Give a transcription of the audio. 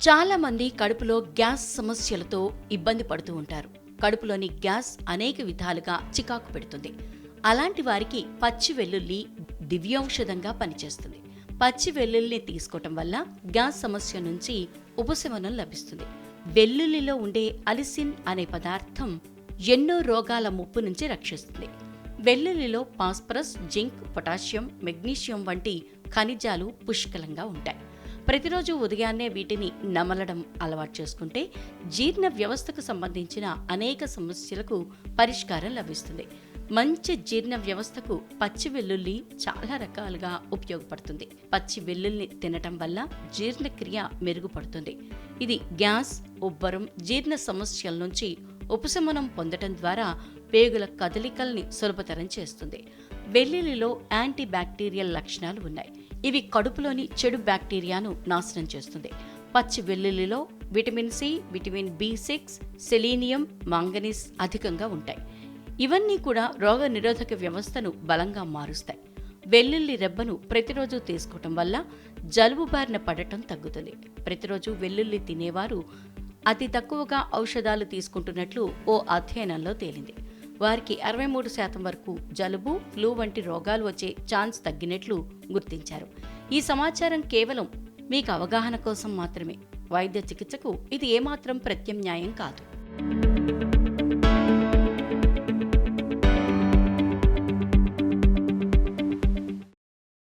చాలా మంది కడుపులో గ్యాస్ సమస్యలతో ఇబ్బంది పడుతూ ఉంటారు. కడుపులోని గ్యాస్ అనేక విధాలుగా చికాకు పెడుతుంది. అలాంటి వారికి పచ్చి వెల్లుల్లి దివ్యౌషధంగా పనిచేస్తుంది. పచ్చి వెల్లుల్లిని తీసుకోవటం వల్ల గ్యాస్ సమస్య నుంచి ఉపశమనం లభిస్తుంది. వెల్లుల్లిలో ఉండే అలిసిన్ అనే పదార్థం ఎన్నో రోగాల ముప్పు నుంచి రక్షిస్తుంది. వెల్లుల్లిలో పాస్పరస్ జింక్ పొటాషియం మెగ్నీషియం వంటి ఖనిజాలు పుష్కలంగా ఉంటాయి. ప్రతిరోజు ఉదయాన్నే వీటిని నమలడం అలవాటు చేసుకుంటే జీర్ణ వ్యవస్థకు సంబంధించిన అనేక సమస్యలకు పరిష్కారం లభిస్తుంది. మంచి జీర్ణ వ్యవస్థకు పచ్చి వెల్లుల్లి చాలా రకాలుగా ఉపయోగపడుతుంది. పచ్చి వెల్లుల్ని తినటం వల్ల జీర్ణక్రియ మెరుగుపడుతుంది. ఇది గ్యాస్ ఉబ్బరం జీర్ణ సమస్యల నుంచి ఉపశమనం పొందటం ద్వారా పేగుల కదలికల్ని సులభతరం చేస్తుంది. వెల్లుల్లిలో యాంటీ బ్యాక్టీరియల్ లక్షణాలు ఉన్నాయి. ఇవి కడుపులోని చెడు బ్యాక్టీరియాను నాశనం చేస్తుంది. పచ్చి వెల్లుల్లిలో vitamin C vitamin B six selenium manganese అధికంగా ఉంటాయి. ఇవన్నీ కూడా రోగ నిరోధక వ్యవస్థను బలంగా మారుస్తాయి. వెల్లుల్లి రెబ్బను ప్రతిరోజు తీసుకోవటం వల్ల జలుబు బారిన పడటం తగ్గుతుంది. ప్రతిరోజు వెల్లుల్లి తినేవారు అతి తక్కువగా ఔషధాలు తీసుకుంటున్నట్లు ఓ అధ్యయనంలో తేలింది. వారికి అరవై మూడు శాతం వరకు జలుబు ఫ్లూ వంటి రోగాలు వచ్చే ఛాన్స్ తగ్గినట్లు గుర్తించారు. ఈ సమాచారం కేవలం మీకు అవగాహన కోసం మాత్రమే. వైద్య చికిత్సకు ఇది ఏమాత్రం ప్రత్యామ్నాయం కాదు.